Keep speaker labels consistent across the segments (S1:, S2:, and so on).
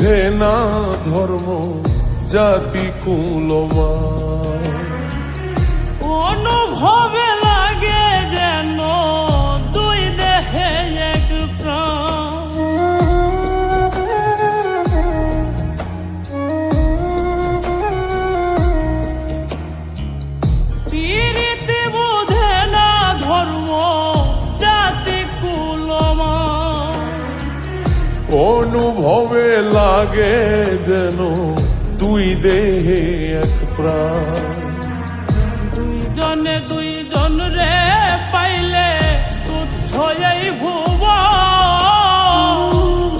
S1: বোঝে না ধর্ম জাতি কুলমা
S2: অনুভবে লাগে যেন
S1: অনুভবে লাগে যেন তুই দেহে এক প্রাণ।
S2: দুইজনে দুইজন রে পাইলে তুচ্ছ এই ভুব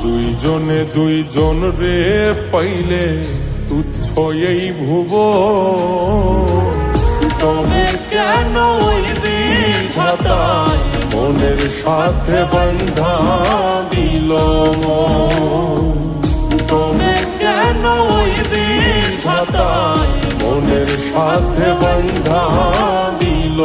S1: দুইজনে দুইজন রে পাইলে তুচ্ছ এই ভুব
S2: তবে কেন ওই বিধাতায়
S1: মনের সাথে বন্ধা সাথে বন্ধা দিল।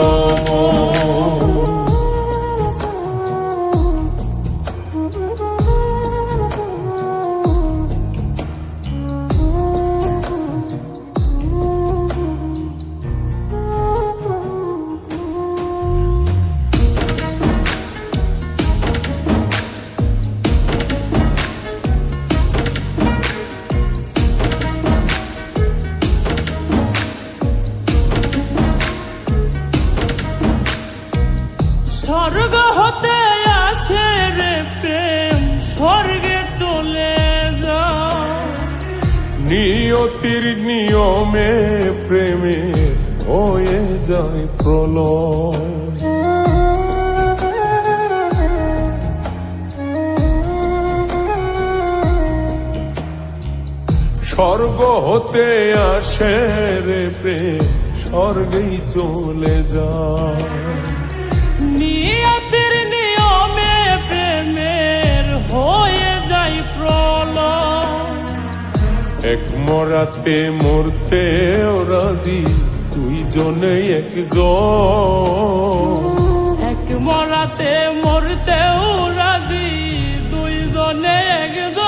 S2: রে প্রেম স্বর্গে চলে যায়
S1: নিয়তির নিয়মে প্রেমে হয়ে যায় প্রলয়। স্বর্গ হতে আসে রে প্রেম, স্বর্গেই চলে যায়।
S2: প্রলয়
S1: এক মরাতে মরতে রাজি দুইজনে একজন।
S2: এক এক মরাতে মরতেও রাজি দুইজনে একজন।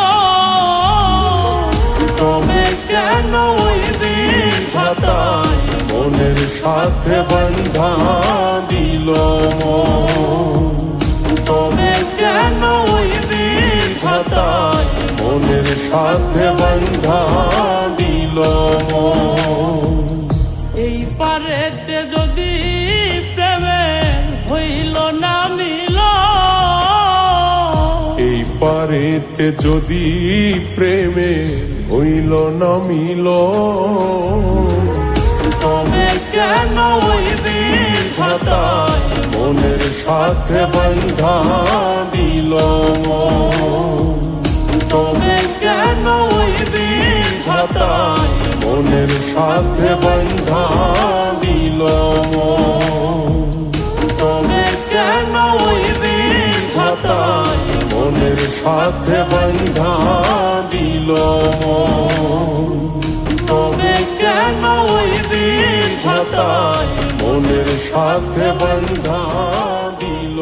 S2: তবে কেন ওই বিধাতায়
S1: মনের সাথে বন্ধা দিল সাথে বন্ধা দিল।
S2: এই পারেতে যদি প্রেমের হইল না মিল
S1: এই পারেতে যদি প্রেমে হইল না মিল
S2: তবে কেন ওই বিধাতায়
S1: মনের সাথে বন্ধা দিল মন। মনের সাথে বন্ধা দিল।
S2: তবে কেন
S1: মনের সাথে বন্ধা দিল।
S2: তবে কেন ওই বিধাতায়
S1: মনের সাথে বন্ধা দিল।